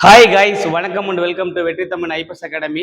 Hi guys வணக்கம் and welcome to Vetri Tamil IPS academy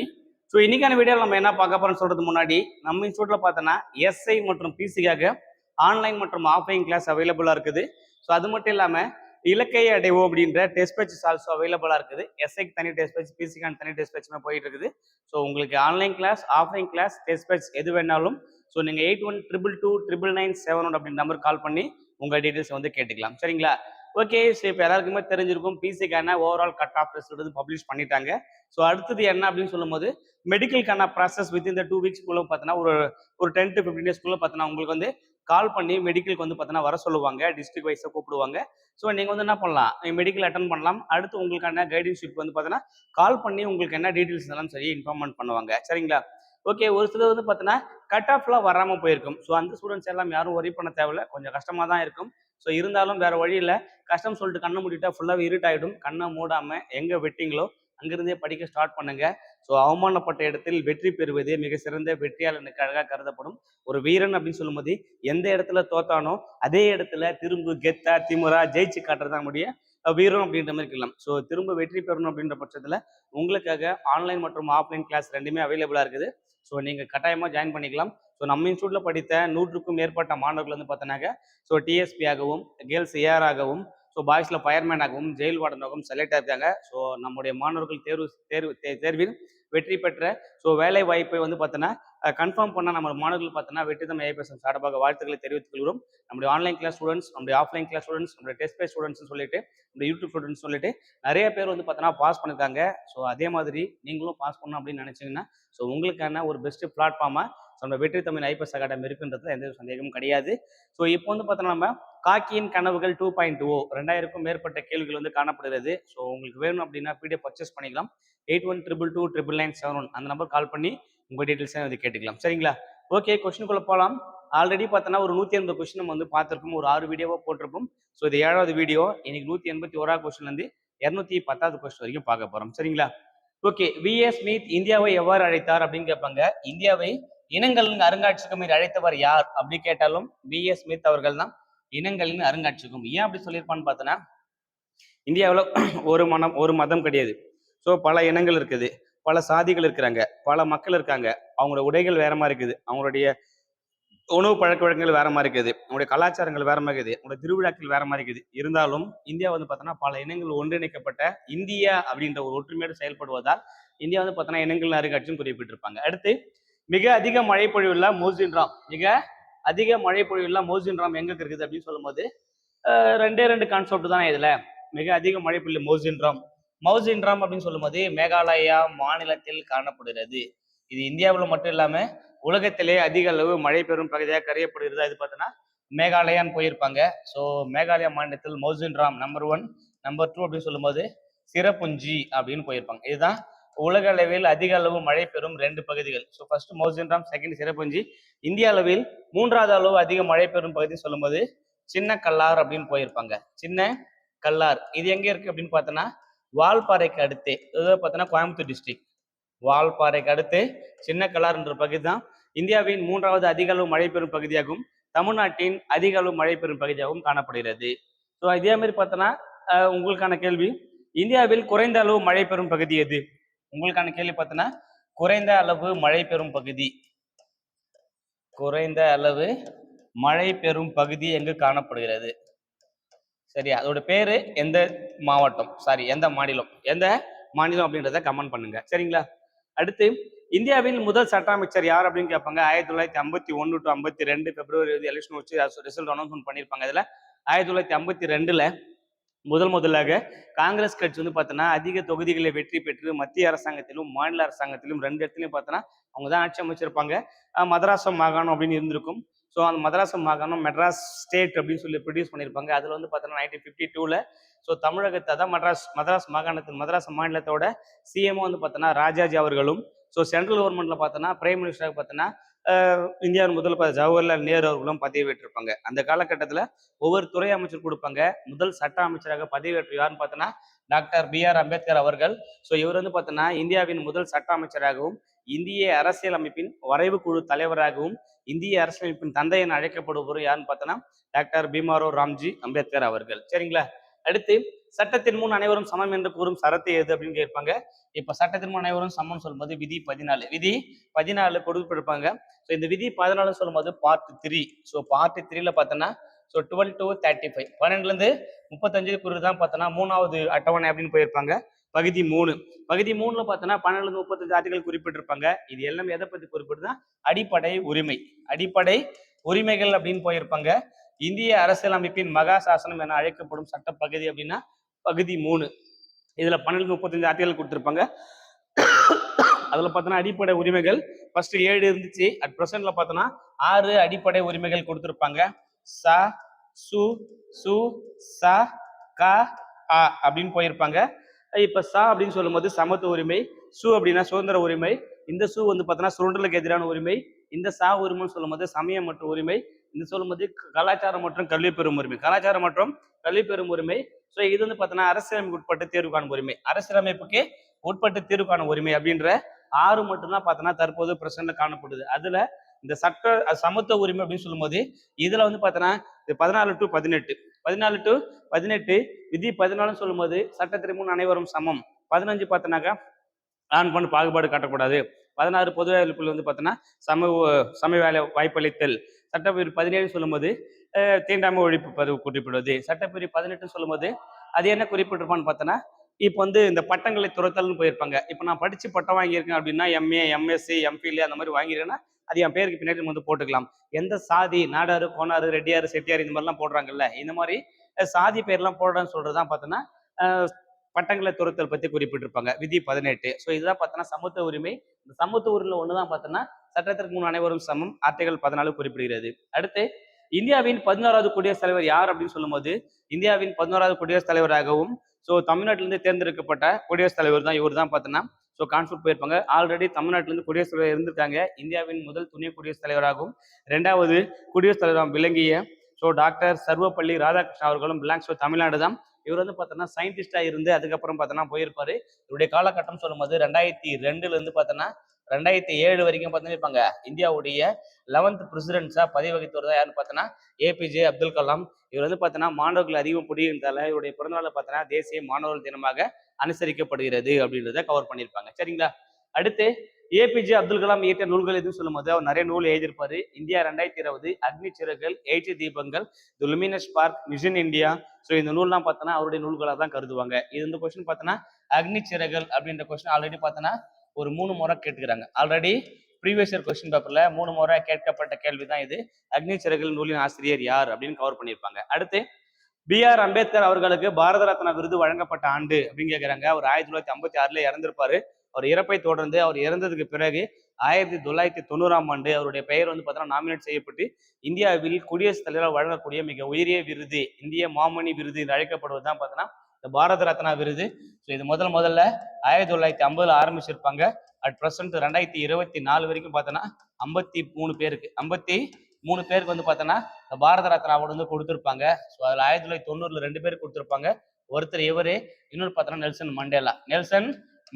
so இன்னைக்கான video நம்ம என்ன பார்க்க போறோம்னு சொல்றது முன்னாடி நம்ம இன்ஸ்டியூட்ல பார்த்தோன்னா எஸ்ஐ மற்றும் பிசிக்காக ஆன்லைன் மற்றும் ஆஃப்லைன் கிளாஸ் அவைலபிளாக இருக்குது. ஸோ அது மட்டும் இல்லாமல் இலக்கை அடைவோம் அப்படின்ற டெஸ்ட் பேச்சஸ் ஆல்சோ அவைலபிளாக இருக்குது. எஸ்ஐக்கு தனி டெஸ்ட் பேச்சு பிசிக்கான தனி டெஸ்ட் பேச்சுமே போயிட்டு இருக்குது. ஸோ உங்களுக்கு online class offline class test batch எது வேணாலும் ஸோ நீங்கள் eight one triple two triple nine seven one அப்படின்ற நம்பர் கால் பண்ணி உங்கள் டீட்டெயில்ஸ் வந்து கேட்டுக்கலாம். சரிங்களா? ஓகே ஸோ இப்போ எல்லாருக்குமே தெரிஞ்சிருக்கும் பிசிக்கான overall cut off result publish பண்ணிட்டாங்க. ஸோ அடுத்தது என்ன அப்படின்னு சொல்லும்போது மெடிக்கலுக்கான ப்ராசஸ் வித் இந்த டூ வீக்ஸ்க்குள்ள பார்த்தீங்கன்னா ஒரு ஒரு டென் டு ஃபிஃப்டின் டேஸ்க்குள்ள பார்த்தீங்கன்னா உங்களுக்கு வந்து கால் பண்ணி மெடிக்கலுக்கு வந்து பார்த்தீங்கன்னா வர சொல்லுவாங்க டிஸ்ட்ரிக்ட் வைஸை கூப்பிடுவாங்க. ஸோ நீங்கள் வந்து என்ன பண்ணலாம்? மெடிக்கல் அட்டன் பண்ணலாம். அடுத்து உங்களுக்கான கைடன்ஸ் ஷீட் வந்து பார்த்தீங்கன்னா கால் பண்ணி உங்களுக்கு என்ன டீட்டெயில்ஸ் எல்லாம் சரி இன்ஃபார்மெண்ட் பண்ணுவாங்க. சரிங்களா? ஓகே ஒரு சிலர் வந்து பார்த்தீங்கன்னா கட் ஆஃப்லாம் வராமல் போயிருக்கும். ஸோ அந்த ஸ்டூடெண்ட்ஸ் எல்லாம் யாரும் ஒரி பண்ண தேவையில்ல. கொஞ்சம் கஷ்டமாக தான் இருக்கும். ஸோ இருந்தாலும் வேற வழி இல்லை கஷ்டம் சொல்லிட்டு கண்ணை மூடிட்டா ஃபுல்லாக இருட் ஆகிடும் கண்ணை மூடாமல் எங்கே வெட்டிங்களோ அங்கிருந்தே படிக்க ஸ்டார்ட் பண்ணுங்க. ஸோ அவமானப்பட்ட இடத்தில் வெற்றி பெறுவது மிக சிறந்த வெற்றியாளனுக்காக கருதப்படும். ஒரு வீரன் அப்படின்னு சொல்லும்போது எந்த இடத்துல தோத்தானோ அதே இடத்துல திரும்ப கெத்தா திமுறா ஜெயிச்சு காட்டுறதா முடிய வீரம் அப்படின்ற மாதிரி இருக்கலாம். ஸோ திரும்ப வெற்றி பெறணும் அப்படின்ற பட்சத்தில் உங்களுக்காக ஆன்லைன் மற்றும் ஆஃப்லைன் கிளாஸ் ரெண்டுமே அவைலபிளாக இருக்குது. ஸோ நீங்கள் கட்டாயமாக ஜாயின் பண்ணிக்கலாம். ஸோ நம்ம இன்ஸ்டியூட்டில் படித்த நூற்றுக்கும் மேற்பட்ட மாணவர்கள் வந்து பார்த்தோன்னாக்க ஸோ டிஎஸ்பி ஆகவும் கேர்ள்ஸ் ஏஆர் ஆகவும் ஸோ பாய்ஸில் ஃபயர்மேன் ஆகவும் ஜெயில் வார்டனாகவும் செலக்ட் ஆகிருக்காங்க ஸோ நம்முடைய மாணவர்கள் தேர்வு தேர்வு தேர்வில் வெற்றி பெற்ற ஸோ வேலை வாய்ப்பை வந்து பார்த்தோன்னா கன்ஃபார்ம் பண்ண நம்ம மாணவர்கள் பார்த்தோன்னா வெற்றி தமிழ் ஐபிஎஸ் சார்பாக வாழ்த்துக்களை தெரிவித்துக் கொள்கிறோம். நம்முடைய ஆன்லைன் கிளாஸ் ஸ்டூடெண்ட்ஸ் நம்முடைய ஆஃப்லைன் கிளாஸ் ஸ்டூடெண்ட்ஸ் நம்முடைய டெஸ்ட் பேஸ் ஸ்டூடெண்ட்ஸ் சொல்லிட்டு நம்முடைய யூடியூப் ஸ்டூடெண்ட்ஸ் சொல்லிட்டு நிறைய பேர் வந்து பார்த்தோன்னா பாஸ் பண்ணிருக்காங்க ஸோ அதே மாதிரி நீங்களும் பாஸ் பண்ணணும் அப்படின்னு நினச்சிங்கன்னா ஸோ உங்களுக்கான ஒரு பெஸ்ட் பிளாட்ஃபார்மாக நம்ம வெற்றி தமிழ் ஐபிஎஸ் அகாடமி இருக்குன்றதுல எந்த ஒரு சந்தேகமும் கிடையாது. ஸோ இப்போ வந்து பார்த்தோன்னா நம்ம காக்கியின் கனவுகள் டூ பாயிண்ட் ஓ oh ரெண்டாயிரக்கும் மேற்பட்ட கேள்விகள் வந்து காணப்படுகிறது. ஸோ உங்களுக்கு வேணும் அப்படின்னா பிடிஎஃப் பர்ச்சேஸ் பண்ணிக்கலாம். Eight one triple two triple nine seven one அந்த நம்பர் கால் பண்ணி உங்கள் டீட்டெயில்ஸை வந்து கேட்டுக்கலாம். சரிங்களா? ஓகே கொஸ்டினுக்குள்ள போகலாம் ஆல்ரெடி பார்த்தோன்னா ஒரு நூற்றி எண்பது கொஸ்டின் நம்ம வந்து பார்த்துருப்போம். ஒரு ஆறு வீடியோவாக போட்டிருப்போம். ஸோ இது ஏழாவது வீடியோ இன்னைக்கு நூற்றி எண்பத்தி ஓராவது கொஸ்டின்லேருந்து இரநூத்தி பத்தாவது கொஸ்டின் வரைக்கும் பார்க்க போகிறோம் சரிங்களா? ஓகே விஎஸ் ஸ்மித் இந்தியாவை எவ்வாறு அழைத்தார் அப்படின்னு கேட்பாங்க. இந்தியாவை இனங்களின் அருங்காட்சியகம் அழைத்தவர் யார் அப்படி கேட்டாலும் விஎஸ் ஸ்மித் அவர்கள் தான் இனங்களின் அருங்காட்சியகம். ஏன் அப்படி சொல்லியிருப்பான்னு பார்த்தோன்னா இந்தியாவில் ஒரு மனம் ஒரு மதம் கிடையாது. ஸோ பல இனங்கள் இருக்குது. பல சாதிகள் இருக்கிறாங்க. பல மக்கள் இருக்காங்க. அவங்களோட உடைகள் வேற மாதிரி இருக்குது. அவங்களுடைய உணவு பழக்க வழக்கங்கள் வேற மாதிரி இருக்குது. அவங்களுடைய கலாச்சாரங்கள் வேற மாதிரி இருக்குது. அவங்களுடைய திருவிழாக்கள் வேற மாதிரி இருக்குது. இருந்தாலும் இந்தியா வந்து பார்த்தோன்னா பல இனங்கள் ஒன்றிணைக்கப்பட்ட இந்தியா அப்படின்ற ஒரு ஒற்றுமையோடு செயல்படுவதால் இந்தியா வந்து பார்த்தோன்னா இனங்கள் அருங்காட்சியும் குறிப்பிட்டிருப்பாங்க. அடுத்து மிக அதிக மழை பொழிவுள்ள மோசின்ராம். மிக அதிக மழை மௌசின் ராம் எங்க இருக்குது அப்படின்னு சொல்லும்போது ரெண்டே ரெண்டு கான்செப்ட் தான் இதுல. மிக அதிக மழை பொழிவு மோசின்ராம் மௌசின்ராம் அப்படின்னு சொல்லும்போது மேகாலயா மாநிலத்தில் காணப்படுகிறது. இது இந்தியாவில் மட்டும் இல்லாமல் உலகத்திலே அதிக அளவு மழை பெறும் பகுதியாக கரையப்படுகிறது அது பார்த்தோன்னா மேகாலயான்னு போயிருப்பாங்க. ஸோ மேகாலயா மாநிலத்தில் Mawsynram number one number two அப்படின்னு சொல்லும்போது சிறப்புஞ்சி அப்படின்னு போயிருப்பாங்க. இதுதான் உலக அளவில் அதிக அளவு மழை பெறும் ரெண்டு பகுதிகள். So first Mawsynram second Cherrapunji இந்திய அளவில் மூன்றாவது அளவு அதிக மழை பெறும் பகுதி சொல்லும்போது சின்ன கல்லார் அப்படின்னு போயிருப்பாங்க. சின்ன கல்லார். இது எங்கே இருக்கு அப்படின்னு பார்த்தோன்னா வால்பாறைக்கு அடுத்து. இதை பார்த்தோன்னா கோயம்புத்தூர் டிஸ்ட்ரிக்ட் வால்பாறைக்கு அடுத்து சின்ன கல்லார் என்ற பகுதி தான் இந்தியாவின் மூன்றாவது அதிக அளவு மழை பெறும் பகுதியாகவும் தமிழ்நாட்டின் அதிக அளவு மழை பெறும் பகுதியாகவும் காணப்படுகிறது. ஸோ இதே மாதிரி பார்த்தோன்னா உங்களுக்கான கேள்வி. இந்தியாவில் குறைந்த அளவு மழை பெறும் பகுதி எது? உங்களுக்கான கேள்வி பார்த்தோன்னா குறைந்த அளவு மழை பெறும் பகுதி. குறைந்த அளவு மழை பெறும் பகுதி எங்கு காணப்படுகிறது? சரியா? அதோட பேரு எந்த மாவட்டம்? சாரி எந்த மாநிலம்? எந்த மாநிலம் அப்படின்றத கமெண்ட் பண்ணுங்க. சரிங்களா? அடுத்து இந்தியாவின் முதல் சட்ட அமைச்சர் யார் அப்படின்னு கேட்பாங்க. ஆயிரத்தி தொள்ளாயிரத்தி ஐம்பத்தி ஒன்று டு ஐம்பத்தி ரெண்டு பிப்ரவரி எலெக்ஷன் வச்சு ரிசல்ட் அனௌன்ஸ்மெண்ட் பண்ணியிருப்பாங்க இதில் ஆயிரத்தி தொள்ளாயிரத்தி ஐம்பத்தி ரெண்டுல முதல் முதலாக காங்கிரஸ் கட்சி வந்து பார்த்தோன்னா அதிக தொகுதிகளை வெற்றி பெற்று மத்திய அரசாங்கத்திலும் மாநில அரசாங்கத்திலும் ரெண்டு இடத்துலையும் பார்த்தோன்னா அவங்க தான் ஆட்சி அமைச்சிருப்பாங்க. மதராசம் மாகாணம் அப்படின்னு இருந்திருக்கும். ஸோ அந்த மதராசம் மாகாணம் மெட்ராஸ் ஸ்டேட் அப்படின்னு சொல்லி ப்ரொடியூஸ் பண்ணியிருப்பாங்க. அதில் வந்து பார்த்தோன்னா நைன்டீன் ஃபிஃப்டி டூவில் ஸோ தமிழகத்தை தான் மட்ராஸ் மதராஸ் மாகாணத்தின் மதராஸ் மாநிலத்தோட சிஎம்ஓ வந்து பார்த்தோன்னா ராஜாஜி அவர்களும். ஸோ சென்ட்ரல் கவர்மெண்ட்டில் பார்த்தோன்னா பிரைம் மினிஸ்டராக பார்த்தோன்னா இந்தியாவின் முதல் ஜவஹர்லால் நேரு அவர்களும் பதவியேற்றிருப்பாங்க. அந்த காலகட்டத்தில் ஒவ்வொரு துறை அமைச்சர் கொடுப்பாங்க. முதல் சட்ட அமைச்சராக பதவியேற்று யாருன்னு பார்த்தோன்னா டாக்டர் பி ஆர் அம்பேத்கர் அவர்கள். ஸோ இவர் வந்து பார்த்தோன்னா இந்தியாவின் முதல் சட்ட அமைச்சராகவும் இந்திய அரசியல் அமைப்பின் வரைவு குழு தலைவராகவும் இந்திய அரசியலமைப்பின் தந்தை என அழைக்கப்படுபவர் யாருன்னு பார்த்தோன்னா டாக்டர் பீமாரோ ராம்ஜி அம்பேத்கர் அவர்கள். சரிங்களா? அடுத்து சட்டத்தின் முன் அனைவரும் சமம் என்று கூறும் சரத்து எது அப்படின்னு கேட்பாங்க. இப்ப சட்டத்தின் முன் அனைவரும் சமம் சொல்லும்போது விதி பதினாலு. விதி பதினாலு கொடுத்துருப்பாங்க ஸோ இந்த விதி பதினாலு சொல்லும்போது பார்ட் த்ரீ ஸோ பார்ட் த்ரீல பார்த்தோன்னா so twelve to thirty five பன்னெண்டுலேருந்து முப்பத்தஞ்சு குரு தான் பார்த்தோன்னா மூணாவது அட்டவணை அப்படின்னு போயிருப்பாங்க. பகுதி மூணு. பகுதி மூணுல பார்த்தோன்னா பன்னெண்டுலேருந்து முப்பத்தஞ்சு ஆர்டிகல் குறிப்பிட்டிருப்பாங்க. இது எல்லாமே எதை பற்றி குறிப்பிடுதுன்னா அடிப்படை உரிமை. அடிப்படை உரிமைகள் அப்படின்னு போயிருப்பாங்க. இந்திய அரசியலமைப்பின் மகா சாசனம் என அழைக்கப்படும் சட்ட பகுதி அப்படின்னா பகுதி மூணு. இதில் பன்னெண்டு முப்பத்தஞ்சு ஆர்டிகல் கொடுத்துருப்பாங்க. அதில் பார்த்தோன்னா அடிப்படை உரிமைகள் ஃபர்ஸ்ட் ஏழு இருந்துச்சு. அட் ப்ரெசென்ட்ல பார்த்தோன்னா ஆறு அடிப்படை உரிமைகள் கொடுத்துருப்பாங்க. ச சு சு ச க அ அப்படின்னு போயிருப்பாங்க. இப்போ ச அப்படின்னு சொல்லும்போது சமத்துவ உரிமை சு அப்படின்னா சுதந்திர உரிமை இந்த சு வந்து பார்த்தோன்னா சுரண்டலுக்கு எதிரான உரிமை இந்த சா உரிமைன்னு சொல்லும்போது சமயம் மற்றும் உரிமை இந்த சொல்லும்போது கலாச்சாரம் மற்றும் கல்வி பெறும் உரிமை. கலாச்சாரம் மற்றும் கல்வி பெறும் உரிமை ஸோ இது வந்து பார்த்தோன்னா அரசியலமைப்பு உட்பட்டு தேர்வு காணும் உரிமை. அரசியலமைப்புக்கு உட்பட்டு தீர்வு காணும் உரிமை அப்படின்ற ஆறு மட்டும்தான் பார்த்தோன்னா தற்போது பிரசன்ட்ல காணப்படுது. அதுல இந்த சட்ட சமத்துவ உரிமை அப்படின்னு சொல்லும்போது இதுல வந்து பார்த்தோன்னா இது பதினாலு டு பதினெட்டு. பதினாலு டு பதினெட்டு விதி பதினாலுன்னு சொல்லும்போது சட்டத்திற்கு முன் அனைவரும் சமம். பதினஞ்சு பார்த்தோன்னாக்கா ஆண் பெண் பாகுபாடு காட்டக்கூடாது. பதினாறு பொது அறிவிப்பில் வந்து பார்த்தோன்னா சம சமய சம வேலை வாய்ப்பளித்தல். சட்டப்பிரிவு பதினேழு சொல்லும்போது தீண்டாமை ஒழிப்பு பதிவு குறிப்பிடுவது. சட்டப்பிரிவு பதினெட்டு சொல்லும்போது அது என்ன குறிப்பிட்டிருப்பான்னு பார்த்தோன்னா இப்போ வந்து இந்த பட்டங்களை துரத்தல்னு போயிருப்பாங்க. இப்போ நான் படித்து பட்டம் வாங்கியிருக்கேன் அப்படின்னா எம்ஏ எம்எஸ்சி எம்ஃபில் அந்த மாதிரி வாங்கியிருக்கேன்னா அது என் பேருக்கு பின்னாடி வந்து போட்டுக்கலாம். எந்த சாதி நாடாரு கோனாரு ரெட்டியாரு செட்டியார் இந்த மாதிரிலாம் போடுறாங்கல்ல இந்த மாதிரி சாதி பேர்லாம் போடுறேன்னு சொல்றதுதான் பார்த்தோன்னா பட்டங்களை துரத்தல் பற்றி குறிப்பிட்டிருப்பாங்க. விதி பதினெட்டு. ஸோ இதுதான் பார்த்தோன்னா சமத்துவ உரிமை. இந்த சமத்துவ உரிமை ஒன்று தான் பார்த்தோன்னா சட்டத்திற்கு முன் அனைவரும் சமம். ஆர்டிகல் பதினாலு குறிப்பிடுகிறது. அடுத்து இந்தியாவின் பதினோராவது குடியரசுத் தலைவர் யார் அப்படின்னு சொல்லும்போது இந்தியாவின் பதினோராவது குடியரசுத் தலைவராகவும் ஸோ தமிழ்நாட்டிலிருந்து தேர்ந்தெடுக்கப்பட்ட குடியரசுத் தலைவர் தான் இவர் தான் பார்த்தோன்னா ஸோ கான்ஃபுட் போயிருப்பாங்க. ஆல்ரெடி தமிழ்நாட்டிலிருந்து குடியரசுத் தலைவர் இருந்திருக்காங்க. இந்தியாவின் முதல் துணை குடியரசுத் தலைவராகவும் ரெண்டாவது குடியரசுத் தலைவராக விளங்கிய ஸோ டாக்டர் சர்வப்பள்ளி ராதாகிருஷ்ணன் அவர்களும் பிலாங்ஸ் டு தமிழ்நாடு தான். இவர் வந்து பார்த்தோன்னா சயின்டிஸ்டாக இருந்து அதுக்கப்புறம் பார்த்தோன்னா போயிருப்பாரு. இவருடைய காலகட்டம் சொல்லும்போது ரெண்டாயிரத்தி ரெண்டுலேருந்து பார்த்தோன்னா ரெண்டாயிரத்தி ஏழு வரைக்கும் பார்த்தீங்கன்னா இருப்பாங்க இந்தியாவுடைய லெவன்த் பிரசிடென்ட்ஸாக பதவி வகித்தவர் தான் யாருன்னு பார்த்தோன்னா ஏபிஜே அப்துல் கலாம். இவர் வந்து பார்த்தோன்னா மாணவர்கள் அதிகம் புரியுறதால இவருடைய பிறந்தநாளை பார்த்தோன்னா தேசிய மாணவர்கள் தினமாக அனுசரிக்கப்படுகிறது அப்படின்றத கவர் பண்ணியிருப்பாங்க. சரிங்களா? அடுத்து ஏபிஜே அப்துல் கலாம் இயற்றிய நூல்கள் எதுவும் சொல்லும்போது அவர் நிறைய நூல் எழுதியிருப்பாரு. இந்தியா ரெண்டாயிரத்தி இருபது அக்னி சிறகுகள் எயிட்டி தீபங்கள் the luminous park mission India. So இந்த நூல்லாம் பார்த்தோன்னா அவருடைய நூல்களாக தான் கருதுவாங்க. இது இந்த கொஸ்டின் பார்த்தோன்னா அக்னி சிறகுகள் அப்படின்ற கொஸ்டின் ஆல்ரெடி பார்த்தோன்னா ஒரு மூணு முறை கேட்டுக்கிறாங்க. ஆல்ரெடி ப்ரீவியஸ் இயர் கொஸ்டின் பேப்பர்ல மூணு முறை கேட்கப்பட்ட கேள்வி தான் இது. அக்னி சிறகு நூலின் ஆசிரியர் யார் அப்படின்னு கவர் பண்ணியிருப்பாங்க. அடுத்து பி ஆர் அம்பேத்கர் அவர்களுக்கு பாரத ரத்னா விருது வழங்கப்பட்ட ஆண்டு அப்படின்னு கேட்குறாங்க அவர் ஆயிரத்தி தொள்ளாயிரத்தி ஐம்பத்தி ஆறுல இறந்திருப்பாரு. அவர் இறப்பை தொடர்ந்து அவர் இறந்ததுக்கு பிறகு ஆயிரத்தி தொள்ளாயிரத்தி தொண்ணூறாம் ஆண்டு அவருடைய பெயர் வந்து பார்த்தோன்னா நாமினேட் செய்யப்பட்டு இந்தியாவில் குடியரசுத் தலைவர் வழங்கக்கூடிய மிக உயரிய விருது இந்திய மாமணி விருது என்று அழைக்கப்படுவது தான் பார்த்தோன்னா இந்த பாரத ரத்னா விருது. ஸோ இது முதல் முதல்ல ஆயிரத்தி தொள்ளாயிரத்தி ஐம்பதுல ஆரம்பிச்சிருப்பாங்க. அட் ப்ரெசன்ட் ரெண்டாயிரத்தி இருபத்தி நாலு வரைக்கும் பார்த்தோன்னா ஐம்பத்தி மூணு பேருக்கு. ஐம்பத்தி மூணு பேருக்கு வந்து பார்த்தோன்னா இந்த பாரத ரத்னா அவார்டு வந்து கொடுத்துருப்பாங்க. ஸோ அதில் ஆயிரத்தி தொள்ளாயிரத்தி தொண்ணூறுல ரெண்டு பேர் கொடுத்துருப்பாங்க. ஒருத்தர் இவரு இன்னொரு பார்த்தோன்னா நெல்சன் மண்டேலா. நெல்சன்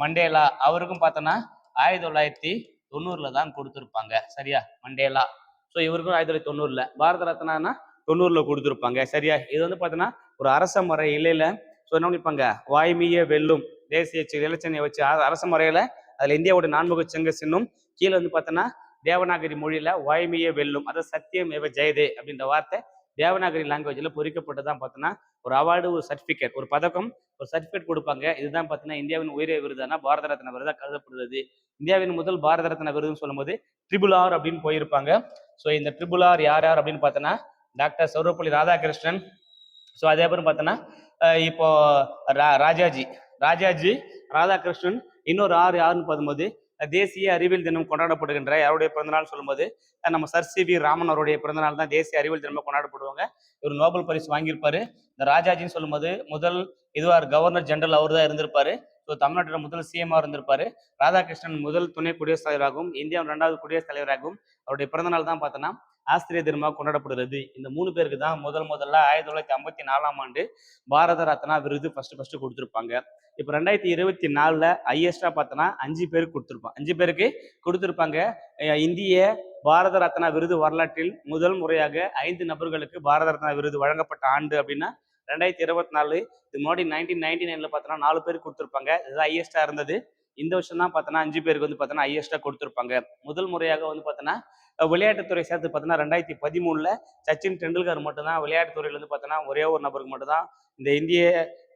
மண்டேலா அவருக்கும் பார்த்தோன்னா ஆயிரத்தி தொள்ளாயிரத்தி தொண்ணூறுல தான் கொடுத்துருப்பாங்க. சரியா? மண்டேலா. ஸோ இவருக்கும் ஆயிரத்தி தொள்ளாயிரத்தி தொண்ணூறுல. பாரத ரத்னானா தொண்ணூறுல கொடுத்துருப்பாங்க. சரியா? இது வந்து பார்த்தோன்னா ஒரு அரச முறை இலையில ஸோ என்ன பண்ணிப்பாங்க? வாய்மைய வெல்லும். தேசிய இலச்சனையை வச்சு அரசு முறையில் முறையில அதுல இந்தியாவோட நான்முக செங்க சின்னும் கீழே வந்து பார்த்தோன்னா தேவநாகரி மொழியில வாய்மைய வெல்லும். அதாவது சத்தியம் எவ ஜெயதே அப்படின்ற வார்த்தை தேவநாகரி லாங்குவேஜில் பொறிக்கப்பட்டு தான் பார்த்தோன்னா ஒரு அவார்டு ஒரு சர்டிஃபிகேட் ஒரு பதக்கம் ஒரு சர்டிஃபிகேட் கொடுப்பாங்க. இதுதான் பார்த்தீங்கன்னா இந்தியாவின் உயரிய விருதானா? பாரத ரத்ன விருதாக கருதப்படுகிறது. இந்தியாவின் முதல் பாரத ரத்ன விருதுன்னு சொல்லும்போது ட்ரிபிள் ஆர் அப்படின்னு போயிருப்பாங்க. ஸோ இந்த ட்ரிபிள் ஆர் யார் யார் அப்படின்னு பார்த்தோன்னா டாக்டர் சர்வப்பள்ளி ராதாகிருஷ்ணன். ஸோ அதே அப்புறம் பார்த்தோன்னா இப்போ ரா- ராஜாஜி ராஜாஜி ராதாகிருஷ்ணன் இன்னொரு ஆறு யாருன்னு பார்க்கும்போது தேசிய அறிவியல் தினம் கொண்டாடப்படுகின்ற யாருடைய பிறந்தநாள் சொல்லும்போது நம்ம சர் சி வி ராமன் அவருடைய பிறந்தநாள் தான் தேசிய அறிவியல் தினமாக கொண்டாடப்படுவாங்க. இவர் நோபல் பரிசு வாங்கியிருப்பாரு. இந்த ராஜாஜின்னு சொல்லும்போது முதல் இதுவார் கவர்னர் ஜெனரல் அவர் தான் இருந்திருப்பாரு. ஸோ தமிழ்நாட்டோட முதல் சிஎம்ஆ இருந்திருப்பாரு. ராதாகிருஷ்ணன் முதல் துணை குடியரசுத் தலைவராகவும் இந்தியாவின் இரண்டாவது குடியரசுத் தலைவராகவும் அவருடைய பிறந்தநாள் தான் பார்த்தோன்னா ஆசிரியர் தினமாக கொண்டாடப்படுகிறது. இந்த மூணு பேருக்கு தான் முதல் முதல்ல ஆயிரத்தி தொள்ளாயிரத்தி ஐம்பத்தி நாலாம் ஆண்டு பாரத ரத்னா விருது ஃபர்ஸ்ட் ஃபர்ஸ்ட் கொடுத்துருப்பாங்க. இப்போ ரெண்டாயிரத்தி இருபத்தி நாலில் ஹையஸ்டாக பார்த்தோன்னா அஞ்சு பேருக்கு கொடுத்துருப்பாங்க அஞ்சு பேருக்கு கொடுத்துருப்பாங்க. இந்திய பாரத ரத்னா விருது வரலாற்றில் முதல் முறையாக ஐந்து நபர்களுக்கு பாரத ரத்னா விருது வழங்கப்பட்ட ஆண்டு அப்படின்னா ரெண்டாயிரத்தி இருபத்தி நாலு இது முன்னாடி நைன்டீன் நைன்டி நைனில் பார்த்தோன்னா நாலு பேர் கொடுத்துருப்பாங்க. இதுதான் ஹையஸ்டாக இருந்தது. இந்த வருஷம் தான் பார்த்தோன்னா அஞ்சு பேருக்கு வந்து பார்த்தோன்னா ஹையஸ்ட்டாக கொடுத்துருப்பாங்க. முதல் முறையாக வந்து பார்த்தோன்னா விளையாட்டுத்துறை சேர்த்து பார்த்தோன்னா ரெண்டாயிரத்தி பதிமூணில் சச்சின் டெண்டுல்கர் மட்டும்தான் விளையாட்டுத்துறையில வந்து பார்த்தோன்னா ஒரே ஒரு நபருக்கு மட்டும்தான் இந்த இந்திய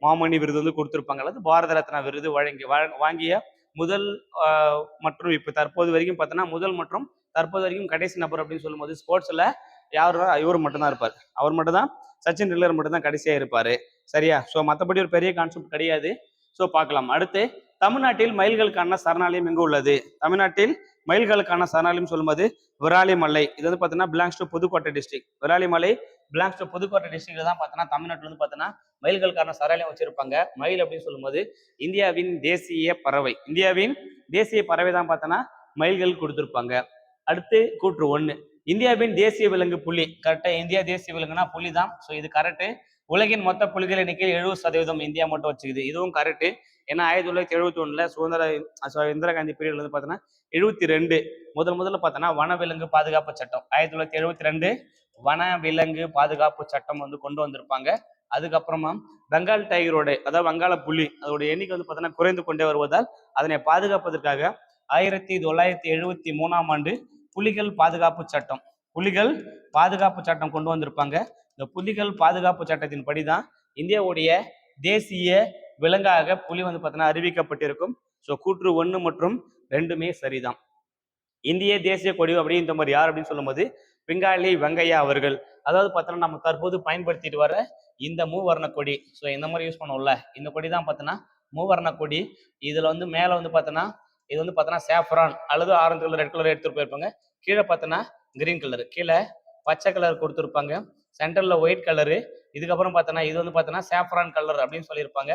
மாமணி விருது வந்து கொடுத்துருப்பாங்க. அல்லது பாரத ரத்னா விருது வழங்கி வாங்கிய முதல் ஆஹ், மற்றும் இப்போ தற்போது வரைக்கும் பார்த்தோன்னா முதல் மற்றும் தற்போது வரைக்கும் கடைசி நபர் அப்படின்னு சொல்லும்போது ஸ்போர்ட்ஸ்ல யார் இவர் மட்டும்தான் இருப்பார். அவர் மட்டும்தான் சச்சின் டெண்டுல்கர் மட்டும்தான் கடைசியாக இருப்பார். சரியா? ஸோ மற்றபடி ஒரு பெரிய கான்செப்ட் கிடையாது. ஸோ பார்க்கலாம். அடுத்து தமிழ்நாட்டில் மயில்களுக்கான சரணாலயம் எங்கு உள்ளது? தமிழ்நாட்டில் மயில்களுக்கான சரணாலயம் சொல்லும்போது விராலிமலை. இது வந்து பார்த்தீங்கன்னா belongs to Pudukkottai district Viralimalai belongs to Pudukkottai டிஸ்ட்ரிக்ட்ல தான் பார்த்தோன்னா தமிழ்நாட்டில் வந்து பார்த்தோன்னா மயில்களுக்கான சரணாலயம் வச்சிருப்பாங்க. மயில் அப்படின்னு சொல்லும்போது இந்தியாவின் தேசிய பறவை. இந்தியாவின் தேசிய பறவை தான் பார்த்தோன்னா மயில்கள் கொடுத்துருப்பாங்க. அடுத்து கூற்று ஒன்று இந்தியாவின் தேசிய விலங்கு புலி. கரெக்டாக இந்தியா தேசிய விலங்குனா புலி தான் ஸோ இது கரெக்டு உலகின் மொத்த புலிகள் எண்ணிக்கை எழுபது சதவீதம் இந்தியா மட்டும் வச்சுக்குது. இதுவும் கரெக்டு ஏன்னா ஆயிரத்தி தொள்ளாயிரத்தி எழுபத்தி ஒன்றில் சுதந்திர இந்திரா காந்தி பீரியட்ல வந்து பார்த்தோன்னா எழுபத்தி ரெண்டு முதல் முதல்ல பார்த்தோன்னா வனவிலங்கு பாதுகாப்பு சட்டம். ஆயிரத்தி தொள்ளாயிரத்தி எழுபத்தி ரெண்டு வனவிலங்கு பாதுகாப்பு சட்டம் வந்து கொண்டு வந்திருப்பாங்க. அதுக்கப்புறமா பெங்கால் டைகரோட அதாவது வங்காள புலி அதோட எண்ணிக்கை வந்து பார்த்தோன்னா குறைந்து கொண்டே வருவதால் அதனை பாதுகாப்பதற்காக ஆயிரத்தி தொள்ளாயிரத்தி எழுபத்தி மூணாம் ஆண்டு புலிகள் பாதுகாப்பு சட்டம் புலிகள் பாதுகாப்பு சட்டம் கொண்டு வந்திருப்பாங்க. இந்த புலிகள் பாதுகாப்பு சட்டத்தின் படிதான் இந்தியாவுடைய தேசிய விலங்காக புலி வந்து பார்த்தீங்கன்னா அறிவிக்கப்பட்டிருக்கும். ஸோ கூற்று ஒன்று மற்றும் ரெண்டுமே சரிதான். இந்திய தேசிய கொடி அப்படின்ற மாதிரி யார் அப்படின்னு சொல்லும்போது பிங்காலி வெங்கையா அவர்கள். அதாவது பார்த்தோன்னா நம்ம தற்போது பயன்படுத்திட்டு வர இந்த மூவர்ண கொடி. ஸோ இந்த மாதிரி யூஸ் பண்ணோம்ல இந்த கொடி தான் பார்த்தோன்னா மூவர்ண கொடி. இதில் வந்து மேலே வந்து பார்த்தோன்னா இது வந்து பார்த்தோன்னா சேஃப்ரான் அல்லது ஆரஞ்சு கலர் ரெட் கலர் எடுத்துகிட்டு போயிருப்பாங்க. கீழே பார்த்தோன்னா கிரீன் கலர் கீழே பச்சை கலர் கொடுத்துருப்பாங்க. சென்டரில் ஒயிட் கலரு இதுக்கப்புறம் பார்த்தோன்னா இது வந்து பார்த்தோன்னா சேஃப்ரான் கலர் அப்படின்னு சொல்லியிருப்பாங்க.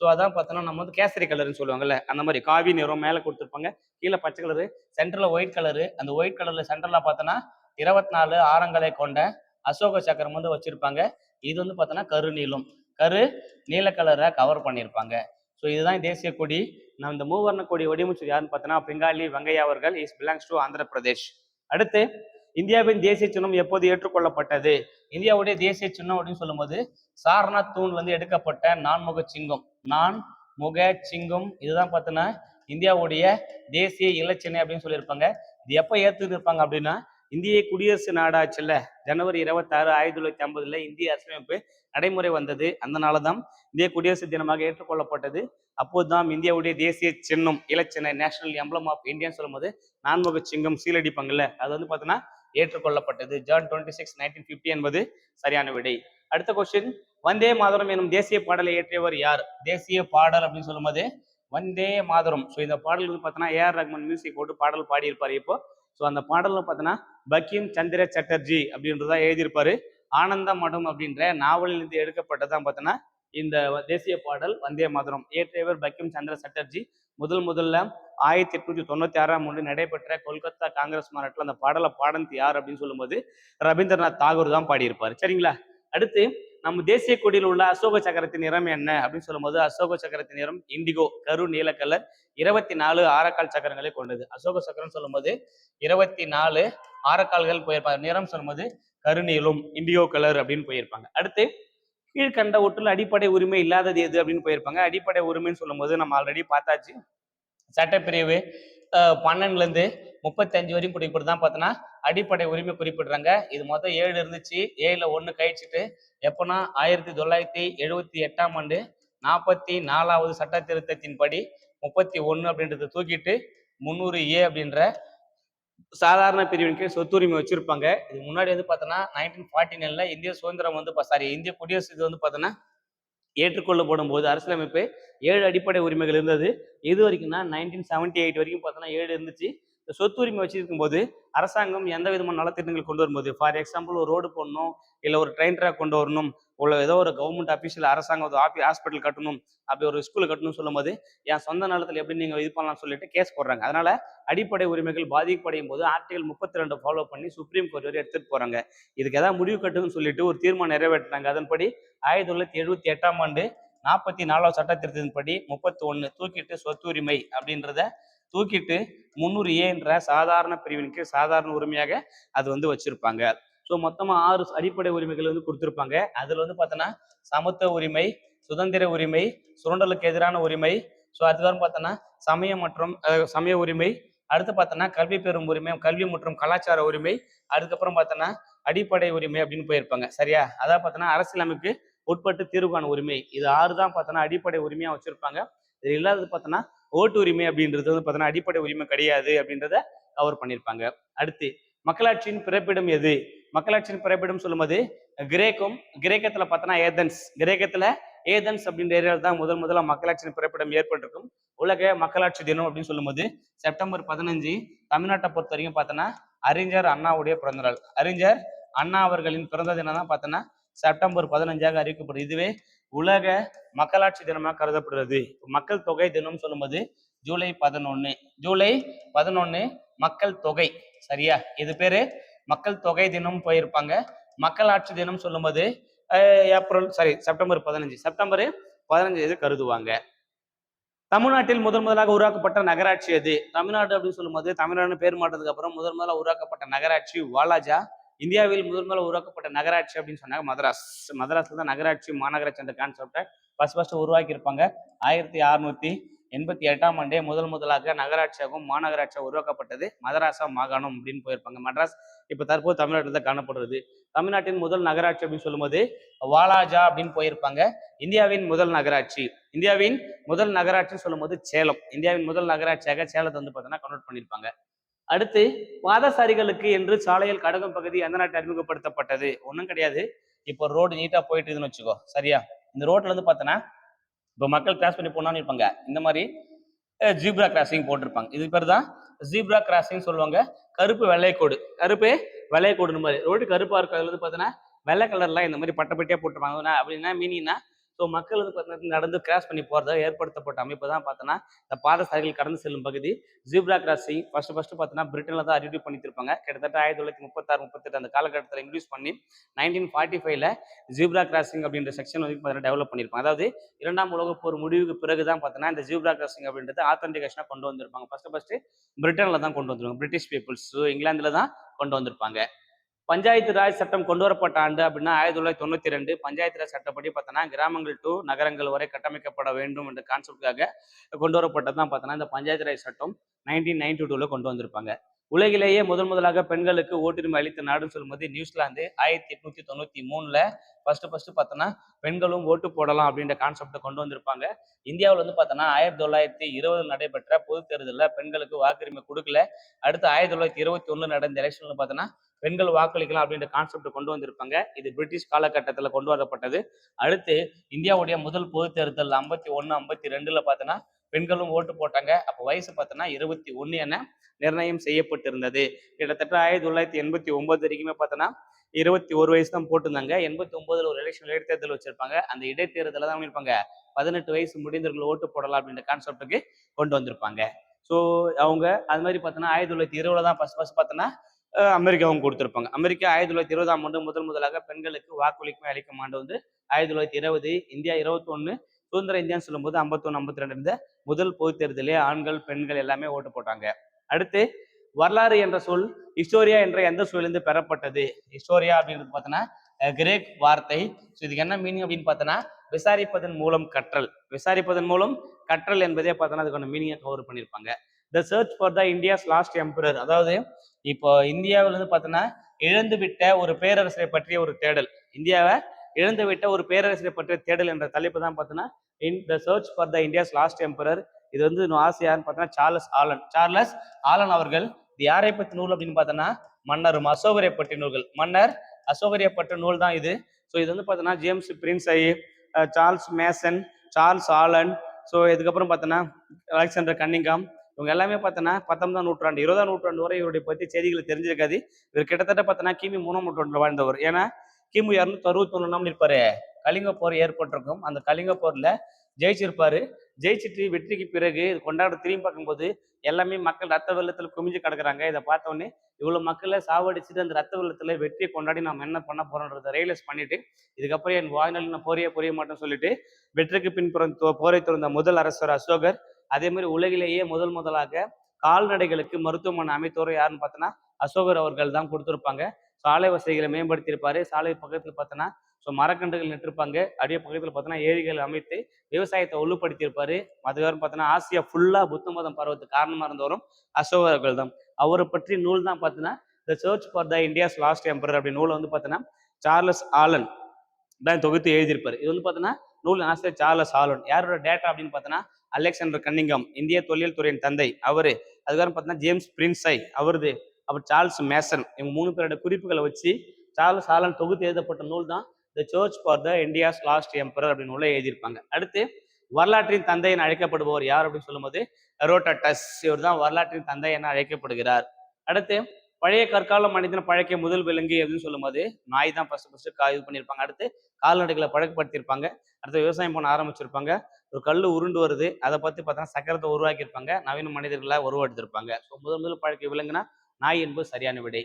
ஸோ அதான் பார்த்தோன்னா நம்ம வந்து கேசரி கலர்னு சொல்லுவாங்கல்ல அந்த மாதிரி காவி நிறம் மேலே கொடுத்துருப்பாங்க. கீழே பச்சை கலரு சென்டரில் ஒயிட் கலரு. அந்த ஒயிட் கலரில் சென்டரில் பார்த்தோன்னா இருபத்தி நாலு ஆரங்களை கொண்ட அசோக சக்கரம் வந்து வச்சுருப்பாங்க. இது வந்து பார்த்தோன்னா கருநீலம் கரு நீல கலரை கவர் பண்ணியிருப்பாங்க. ஸோ இதுதான் தேசிய கொடி. நம்ம இந்த மூவர்ண கொடி வடிவமைச்சது யாருன்னு பார்த்தோன்னா பெங்காலி வெங்கையா அவர்கள் is belongs to Andhra Pradesh அடுத்து இந்தியாவின் தேசிய சின்னம் எப்போது ஏற்றுக்கொள்ளப்பட்டது? இந்தியாவுடைய தேசிய சின்னம் அப்படின்னு சொல்லும்போது சாரநாத் தூண் வந்து எடுக்கப்பட்ட நான்முக சிங்கம். நான் முக சிங்கம். இதுதான் பார்த்தோன்னா இந்தியாவுடைய தேசிய இலச்சினை அப்படின்னு சொல்லியிருப்பாங்க. இது எப்போ ஏற்றுருப்பாங்க அப்படின்னா இந்திய குடியரசு நாடாச்சுல ஜனவரி இருபத்தாறு ஆயிரத்தி தொள்ளாயிரத்தி ஐம்பதுல இந்திய அரசியலமைப்பு நடைமுறை வந்தது. அதனால தான் இந்திய குடியரசு தினமாக ஏற்றுக்கொள்ளப்பட்டது. அப்போதுதான் இந்தியாவுடைய தேசிய சின்னம் இலச்சினை நேஷனல் எம்ப்ளம் ஆஃப் இந்தியான்னு சொல்லும்போது நான்முக சிங்கம் சீலடிப்பாங்கல்ல அது வந்து பார்த்தோன்னா ஏற்றுக்கொள்ளப்பட்டது. Jan twenty six nineteen fifty என்பது சரியான விடை. அடுத்த கொஸ்டின் வந்தே மாதரம் எனும் தேசிய பாடலை இயற்றியவர் யார்? தேசிய பாடல் அப்படின்னு சொல்லும்போது வந்தே மாதரம். ஸோ இந்த பாடல் வந்து பார்த்தோன்னா ஏஆர் ரஹ்மான் மியூசிக் போட்டு பாடல் பாடியிருப்பார் இப்போ. ஸோ அந்த பாடலில் பார்த்தோன்னா பக்கிம் சந்திர சட்டர்ஜி அப்படின்றதான் எழுதியிருப்பாரு. ஆனந்த மடம் அப்படின்ற நாவலிலிருந்து எடுக்கப்பட்டதான் பார்த்தோன்னா இந்த தேசிய பாடல் வந்தே மாதரம். இயற்றியவர் பக்கிம் சந்திர சட்டர்ஜி முதல் முதல்ல ஆயிரத்தி எட்நூத்தி தொண்ணூத்தி ஆறாம் ஆண்டு நடைபெற்ற கொல்கத்தா காங்கிரஸ் மாநாட்டில் அந்த பாடலை பாடந்து யார் அப்படின்னு சொல்லும்போது ரவீந்திரநாத் தாகூர் தான் பாடியிருப்பார். சரிங்களா? அடுத்து நம்ம தேசிய கொடியில் உள்ள அசோக சக்கரத்தின் நிறம் என்ன அப்படின்னு சொல்லும்போது அசோக சக்கரத்தின் நிறம் இண்டிகோ கரு நீல கலர். இருபத்தி நாலு ஆரக்கால் சக்கரங்களை கொண்டது. அசோக சக்கரம் சொல்லும்போது இருபத்தி நாலு ஆரக்கால்கள் போயிருப்பாங்க. நிறம் சொல்லும்போது கருநீலும் இண்டிகோ கலர் அப்படின்னு போயிருப்பாங்க. அடுத்து கீழ்கண்ட ஒட்டில் அடிப்படை உரிமை இல்லாதது எது அப்படின்னு போயிருப்பாங்க. அடிப்படை உரிமைன்னு சொல்லும்போது நம்ம ஆல்ரெடி பார்த்தாச்சு. சட்டப்பிரிவு பன்னெண்டுலேருந்து முப்பத்தஞ்சு வரையும் குறிப்பிட்டு தான் பார்த்தோன்னா அடிப்படை உரிமை குறிப்பிடுறாங்க. இது மொத்தம் ஏழு இருந்துச்சு. ஏழில் ஒன்று கழிச்சிட்டு எப்போனா ஆயிரத்தி தொள்ளாயிரத்தி எழுபத்தி எட்டாம் ஆண்டு நாற்பத்தி நாலாவது சட்ட திருத்தத்தின்படி முப்பத்தி ஒன்று அப்படின்றத தூக்கிட்டு முந்நூறு ஏ அப்படின்ற சாதாரண பிரிவின் கீழ் சொத்துரிமை வச்சிருப்பாங்க. இது முன்னாடி வந்து பார்த்தோன்னா நைன்டீன் ஃபார்ட்டி நைன்ல இந்திய சுதந்திரம் வந்து சாரி இந்திய குடியரசு இது வந்து பார்த்தோன்னா ஏற்றுக்கொள்ளப்படும் போது அரசியலமைப்பு ஏழு அடிப்படை உரிமைகள் இருந்தது. இது வரைக்கும்னா நைன்டீன் செவன்டி எயிட் வரைக்கும் பார்த்தோன்னா ஏழு இருந்துச்சு. இந்த சொத்து உரிமை வச்சிருக்கும் போது அரசாங்கம் எந்த விதமான நலத்திட்டங்கள் கொண்டு வரும்போது ஃபார் எக்ஸாம்பிள் ஒரு ரோடு போடணும் இல்லை ஒரு ட்ரெயின் ட்ராக் கொண்டு வரணும் உள்ள ஏதோ ஒரு கவர்மெண்ட் அஃபீஷியல் அரசாங்கம் ஒரு ஆபி ஹாஸ்பிட்டல் கட்டணும் அப்படி ஒரு ஸ்கூல் கட்டணும்னு சொல்லும்போது என் சொந்த நிலத்தில் எப்படி நீங்கள் இது பண்ணலாம்னு சொல்லிட்டு கேஸ் போடுறாங்க. அதனால அடிப்படை உரிமைகள் பாதிப்படையும் போது ஆர்டிகல் முப்பத்தி ரெண்டு ஃபாலோ பண்ணி சுப்ரீம் கோர்ட் வரை எடுத்துட்டு போறாங்க. இதுக்கு ஏதாவது முடிவு கட்டுன்னு சொல்லிட்டு ஒரு தீர்மானம் நிறைவேற்றினாங்க. அதன்படி ஆயிரத்தி தொள்ளாயிரத்தி எழுபத்தி எட்டாம் ஆண்டு நாற்பத்தி நாலாவது சட்ட திருத்தத்தின்படி முப்பத்தி ஒன்று தூக்கிட்டு சொத்துரிமை அப்படின்றத தூக்கிட்டு முந்நூறு ஏன்ற சாதாரண பிரிவின் கீழ் சாதாரண உரிமையாக அது வந்து வச்சிருப்பாங்க. ஸோ மொத்தமாக ஆறு அடிப்படை உரிமைகள் வந்து கொடுத்துருப்பாங்க. அதில் வந்து பார்த்தோன்னா சமத்துவ உரிமை சுதந்திர உரிமை சுரண்டலுக்கு எதிரான உரிமை ஸோ அதுக்கப்புறம் பார்த்தோன்னா சமய மற்றும் சமய உரிமை அடுத்து பார்த்தோன்னா கல்வி பெறும் உரிமை கல்வி மற்றும் கலாச்சார உரிமை அதுக்கப்புறம் பார்த்தோன்னா அடிப்படை உரிமை அப்படின்னு போயிருப்பாங்க. சரியா? அதாவது பார்த்தோன்னா அரசியலமைப்பு உட்பட்டு தீர்வு உரிமை. இது ஆறு தான் பார்த்தோன்னா அடிப்படை உரிமையாக வச்சிருப்பாங்க. இது இல்லாதது பார்த்தோன்னா ஓட்டு உரிமை அப்படின்றது வந்து பார்த்தோன்னா அடிப்படை உரிமை கிடையாது அப்படின்றத கவர் பண்ணியிருப்பாங்க அடுத்து மக்களாட்சியின் பிறப்பிடம் எது? மக்களாட்சியின் பிறப்பிடம் சொல்லும்போது கிரேக்கும் கிரேக்கத்துல பார்த்தோன்னா ஏதன்ஸ். கிரேக்கத்துல ஏதன்ஸ் அப்படின்ற ஏரியாவில் தான் முதல் முதல்ல மக்களாட்சியின் பிறப்பிடம் ஏற்பட்டிருக்கும். உலக மக்களாட்சி தினம் அப்படின்னு சொல்லும்போது செப்டம்பர் பதினஞ்சு தமிழ்நாட்டை பொறுத்த வரைக்கும் பார்த்தோன்னா அறிஞர் அண்ணாவுடைய பிறந்தநாள். அறிஞர் அண்ணா அவர்களின் பிறந்த தினம் தான் பார்த்தோன்னா செப்டம்பர் பதினஞ்சாக அறிவிக்கப்படுது. இதுவே உலக மக்களாட்சி தினமாக கருதப்படுகிறது. மக்கள் தொகை தினம் சொல்லும்போது ஜூலை பதினொன்று ஜூலை பதினொன்று மக்கள் தொகை. சரியா? இது பேரு மக்கள் தொகை தினம் போயிருப்பாங்க. மக்களாட்சி தினம் சொல்லும்போது ஏப்ரல் சாரி செப்டம்பர் பதினஞ்சு. செப்டம்பர் பதினஞ்சு இது கருதுவாங்க. தமிழ்நாட்டில் முதன் முதலாக உருவாக்கப்பட்ட நகராட்சி எது? தமிழ்நாடு அப்படின்னு சொல்லும்போது தமிழ்நாடு பேர் மாற்றதுக்கு அப்புறம் முதன் முதலாக உருவாக்கப்பட்ட நகராட்சி வாலாஜா. இந்தியாவில் முதன் முதல்ல உருவாக்கப்பட்ட நகராட்சி அப்படின்னு சொன்னாங்க மதராஸ். மதராஸ்ல தான் நகராட்சி மாநகராட்சி அந்த கான்செப்டை ஃபர்ஸ்ட் ஃபர்ஸ்ட் உருவாக்கியிருப்பாங்க. ஆயிரத்தி அறுநூத்தி எண்பத்தி எட்டாம் ஆண்டே முதல் முதலாக நகராட்சியாகவும் மாநகராட்சியாக உருவாக்கப்பட்டது மதராசா மாகாணம் அப்படின்னு போயிருப்பாங்க. மட்ராஸ் இப்போ தற்போது தமிழ்நாட்டில் தான் காணப்படுறது. தமிழ்நாட்டின் முதல் நகராட்சி அப்படின்னு சொல்லும்போது வாலாஜா அப்படின்னு போயிருப்பாங்க. இந்தியாவின் முதல் நகராட்சி. இந்தியாவின் முதல் நகராட்சின்னு சொல்லும்போது சேலம். இந்தியாவின் முதல் நகராட்சியாக சேலத்தை வந்து பார்த்தோன்னா கன்வெர்ட் பண்ணியிருப்பாங்க. அடுத்து பாதசாரிகளுக்கு என்று சாலையில் கடகம் பகுதி எந்த நாட்டு அறிமுகப்படுத்தப்பட்டது. ஒன்றும் கிடையாது. இப்போ ரோடு நீட்டாக போயிட்டு இருக்குதுன்னு வச்சுக்கோ. சரியா? இந்த ரோட்ல இருந்து பார்த்தோன்னா இப்போ மக்கள் கிராஸ் பண்ணி போனான்னு இருப்பாங்க. இந்த மாதிரி ஜீப்ரா கிராசிங் போட்டிருப்பாங்க. இது பேர் தான் ஜீப்ரா கிராசிங் சொல்லுவாங்க. கருப்பு வெள்ளை கோடு கருப்பு வெள்ளை கோடுன்னு மாதிரி. ரோடு கருப்பாக இருக்கும் பார்த்தீங்கன்னா வந்து பார்த்தோன்னா வெள்ளை கலர்லாம் இந்த மாதிரி பட்டப்பட்டியாக போட்டிருப்பாங்க. அப்படின்னா மீனிங்னா ஸோ மக்கள் வந்து பார்த்தீங்கன்னா நடந்து கிராஸ் பண்ணி போகிறதாக ஏற்படுத்தப்பட்ட அமைப்பு தான் பார்த்தோன்னா இந்த பாதசாரிகள் கடந்து செல்லும் பகுதி. ஜீப்ரா கிராசிங் ஃபஸ்ட்டு ஃபஸ்ட்டு பார்த்தோன்னா பிரிட்டனில் தான் அறிவிப்பு பண்ணியிருப்பாங்க. கிட்டத்தட்ட ஆயிரத்தி தொள்ளாயிரத்தி முப்பத்தாறு முப்பத்தெட்டு அந்த காலகட்டத்தில் இன்ட்ரூஸ் பண்ணி நைன்டீன் ஃபார்ட்டி ஃபைவ்ல ஜீப்ரா கிராசிங் அப்படின்ற செக்ஷன் வந்து பார்த்தீங்கன்னா டெவலப் பண்ணியிருப்பாங்க. அதாவது இரண்டாம் உலக போர் முடிவுக்கு பிறகு தான் பார்த்தோன்னா இந்த ஜீப்ரா கிராசிங் அப்படின்றது ஆத்தன்டிகேஷனாக கொண்டு வந்திருப்பாங்க. ஃபர்ஸ்ட் ஃபஸ்ட்டு பிரிட்டனில் தான் கொண்டு வந்துருவாங்க பிரிட்டிஷ் பீப்புள்ஸ் இங்கிலாந்தில் தான் கொண்டு வந்திருப்பாங்க. பஞ்சாயத்து ராஜ் சட்டம் கொண்டு வரப்பட்ட ஆண்டு அப்படின்னா ஆயிரத்தி தொள்ளாயிரத்தி தொண்ணூத்தி ரெண்டு பஞ்சாயத்து ராஜ் சட்டப்படி பார்த்தோன்னா கிராமங்கள் டு நகரங்கள் வரை கட்டமைக்கப்பட வேண்டும் என்ற கான்செப்டுக்காக கொண்டு வரப்பட்டது தான் பார்த்தோன்னா இந்த பஞ்சாயத்து ராஜ் சட்டம் நைன்டீன் நைன்டி டூல கொண்டு வந்திருப்பாங்க. உலகிலேயே முதன் முதலாக பெண்களுக்கு ஓட்டுரிமை அளித்த நாடுன்னு சொல்லும்போது நியூசிலாந்து ஆயிரத்தி எட்நூத்தி தொண்ணூத்தி மூணுல ஃபர்ஸ்ட் ஃபர்ஸ்ட் பார்த்தோன்னா பெண்களும் ஓட்டு போடலாம் அப்படின்ற கான்செப்டை கொண்டு வந்திருப்பாங்க. இந்தியாவில் வந்து பார்த்தோன்னா ஆயிரத்தி தொள்ளாயிரத்தி இருபதில் நடைபெற்ற பொது தேர்தலில் பெண்களுக்கு வாக்குரிமை கொடுக்கல. அடுத்து ஆயிரத்தி தொள்ளாயிரத்தி இருபத்தி ஒன்று நடந்த எலெக்ஷன்ல பார்த்தோன்னா பெண்கள் வாக்களிக்கலாம் அப்படின்ற கான்செப்ட் கொண்டு வந்திருப்பாங்க. இது பிரிட்டிஷ் காலகட்டத்தில் கொண்டு வரப்பட்டது. அடுத்து இந்தியாவுடைய முதல் பொது தேர்தல் ஐம்பத்தி ஒன்று ஐம்பத்தி ரெண்டுல பார்த்தோன்னா பெண்களும் ஓட்டு போட்டாங்க. அப்போ வயசு பார்த்தோன்னா இருபத்தி ஒன்று என நிர்ணயம் செய்யப்பட்டிருந்தது. கிட்டத்தட்ட ஆயிரத்தி தொள்ளாயிரத்தி எண்பத்தி ஒன்பது வரைக்குமே பார்த்தோன்னா இருபத்தி ஒரு வயசு தான் போட்டிருந்தாங்க. எண்பத்தி ஒன்பதுல ஒரு எலெக்ஷன் இடைத்தேர்தல் வச்சிருப்பாங்க. அந்த இடைத்தேர்தலில் தான் பண்ணியிருப்பாங்க பதினெட்டு வயசு முடிந்தவர்கள் ஓட்டு போடலாம் அப்படின்ற கான்செப்டுக்கு கொண்டு வந்திருப்பாங்க. ஸோ அவங்க அது மாதிரி பார்த்தோன்னா ஆயிரத்தி தொள்ளாயிரத்தி இருபதுல தான் ஃபஸ்ட் ஃபஸ்ட் பார்த்தோன்னா அமெரிக்காவும் கொடுத்துருப்பாங்க. அமெரிக்கா ஆயிரத்தி தொள்ளாயிரத்தி இருபதாம் ஆண்டு முதல் முதலாக பெண்களுக்கு வாக்குரிமை அளிக்கும் ஆண்டு வந்து ஆயிரத்தி தொள்ளாயிரத்தி இருபது இந்தியா இருபத்தொன்னு சுதந்திர இந்தியான்னு சொல்லும்போது ஐம்பத்தொன்று ஐம்பத்தி ரெண்டு இருந்த முதல் பொது தேர்தலே ஆண்கள் பெண்கள் எல்லாமே ஓட்டு போட்டாங்க. அடுத்து வரலாறு என்ற சொல் ஹிஸ்டோரியா என்ற எந்த சொல்லிருந்து பெறப்பட்டது? ஹிஸ்டோரியா அப்படின்றது பார்த்தோன்னா கிரேக் வார்த்தை. ஸோ இதுக்கு என்ன மீனிங் அப்படின்னு பார்த்தோன்னா விசாரிப்பதன் மூலம் கற்றல். விசாரிப்பதன் மூலம் கற்றல் என்பதே பார்த்தோன்னா அதுக்கான மீனிங்கை கவர் பண்ணியிருப்பாங்க. The search for the India's last emperor அதாவது இப்போ இந்தியாவில் வந்து பார்த்தோன்னா இழந்து விட்ட ஒரு பேரரசரை பற்றிய ஒரு தேடல். இந்தியாவை இழந்து விட்ட ஒரு பேரரசரை பற்றிய தேடல் என்ற தலைப்பு தான் பார்த்தோன்னா in the search for the India's last emperor இது வந்து ஆசை யாருன்னு பார்த்தோன்னா சார்லஸ் ஆலன். சார்லஸ் ஆலன் அவர்கள் இது யாரை பற்றி நூல் அப்படின்னு பார்த்தோன்னா மன்னர் அசோகரை பற்றிய நூல்கள். மன்னர் அசோகரை பற்ற நூல் தான் இது. ஸோ இது வந்து பார்த்தோன்னா ஜேம்ஸ் பிரின்ஸ் ஐ Charles Masson Charles Allen. So இதுக்கப்புறம் பார்த்தோன்னா அலெக்சாண்டர் கன்னிங்காம். இவங்க எல்லாமே பார்த்தோன்னா பத்தொன்பதாம் நூற்றாண்டு இருபதாம் நூற்றாண்டு வரை இவருடைய பற்றி செய்திகள் தெரிஞ்சிருக்காது. இவர் கிட்டத்தட்ட பார்த்தோன்னா கிமி மூணாம் நூற்றாண்டில் வாழ்ந்தவர். ஏன்னா கிமு இரநூத்தி அறுபத்தி ஒன்றாம் இருப்பாரு. கலிங்க போர் ஏற்பட்டிருக்கும். அந்த கலிங்க போர்ல ஜெயிச்சிருப்பாரு. ஜெயிச்சிட்டு வெற்றிக்கு பிறகு இது கொண்டாட திரும்பி பார்க்கும்போது எல்லாமே மக்கள் ரத்த வெள்ளத்தில் குமிஞ்சு கிடக்குறாங்க. இதை பார்த்தோன்னே இவ்வளோ மக்களை சாவடிச்சுட்டு அந்த ரத்த வெள்ளத்தில் வெற்றியை கொண்டாடி நம்ம என்ன பண்ண போறோன்றதை ரியலைஸ் பண்ணிட்டு இதுக்கப்புறம் என் வாய்நாளில் நான் போரையே புரிய மாட்டேன்னு சொல்லிட்டு வெற்றிக்கு பின்புறம் போரை துறந்த முதல் அரசர் அசோகர் அதே மாதிரி உலகிலேயே முதல் முதலாக கால்நடைகளுக்கு மருத்துவமனை அமைத்தோர் யாருன்னு பார்த்தோன்னா அசோகர் அவர்கள் தான் கொடுத்துருப்பாங்க. சாலை வசதிகளை மேம்படுத்தியிருப்பாரு. சாலை பக்கத்தில் பார்த்தோன்னா ஸோ மரக்கன்றுகள் நட்டிருப்பாங்க. அப்படியே பக்கத்தில் பார்த்தோன்னா ஏரிகள் அமைத்து விவசாயத்தை ஒழுப்படுத்தியிருப்பாரு அதுக்கப்புறம் பார்த்தோன்னா ஆசியா ஃபுல்லாக புத்த மதம் பரவத்துக்கு காரணமாக இருந்தவரும் அசோகர்கள் தான். அவரை பற்றி நூல் தான் பார்த்தோன்னா the search for the India's last emperor அப்படி நூலை வந்து பார்த்தோன்னா சார்லஸ் ஆலன் தான் தொகுத்து எழுதியிருப்பார். இது வந்து பார்த்தோன்னா நூல் ஆசிரியர் சார்லஸ் ஆலன். யாரோட டேட்டா அப்படின்னு பார்த்தோன்னா அலெக்சாண்டர் கன்னிங்கம் இந்திய தொழில் துறையின் தந்தை. அவர் அதுக்கப்புறம் பார்த்தீங்கன்னா ஜேம்ஸ் பிரின்ஸை அவரது அப்புறம் சார்ல்ஸ் மேசன் இவங்க மூணு பேரோட குறிப்புகளை வச்சு சார்ல்ஸ் ஆலன் தொகுத்து எழுதப்பட்ட நூல் தான் the search for the India's last emperor அப்படின்னு நூலை எழுதியிருப்பாங்க. அடுத்து வரலாற்றின் தந்தை என அழைக்கப்படுபவர் யார் அப்படின்னு சொல்லும்போது எரோட்டஸ் இவர் தான் வரலாற்றின் தந்தை என அழைக்கப்படுகிறார். அடுத்து பழைய கற்கால மனிதன் பழக்கிய முதல் விலங்கு அப்படின்னு சொல்லும்போது நாய் தான் ஃபர்ஸ்ட் ஃபர்ஸ்ட் இது பண்ணியிருப்பாங்க. அடுத்து கால்நடைகளை பழக்கப்படுத்தியிருப்பாங்க. அடுத்து விவசாயம் பண்ண ஆரம்பிச்சிருப்பாங்க. ஒரு கல் உருண்டு வருது. அதை பற்றி பார்த்தோன்னா சக்கரத்தை உருவாக்கியிருப்பாங்க. நவீன மனிதர்களாக உருவாடுத்திருப்பாங்க. ஸோ முதல் முதல் பழக்க விலங்குனா நாய் என்பது சரியான விடை.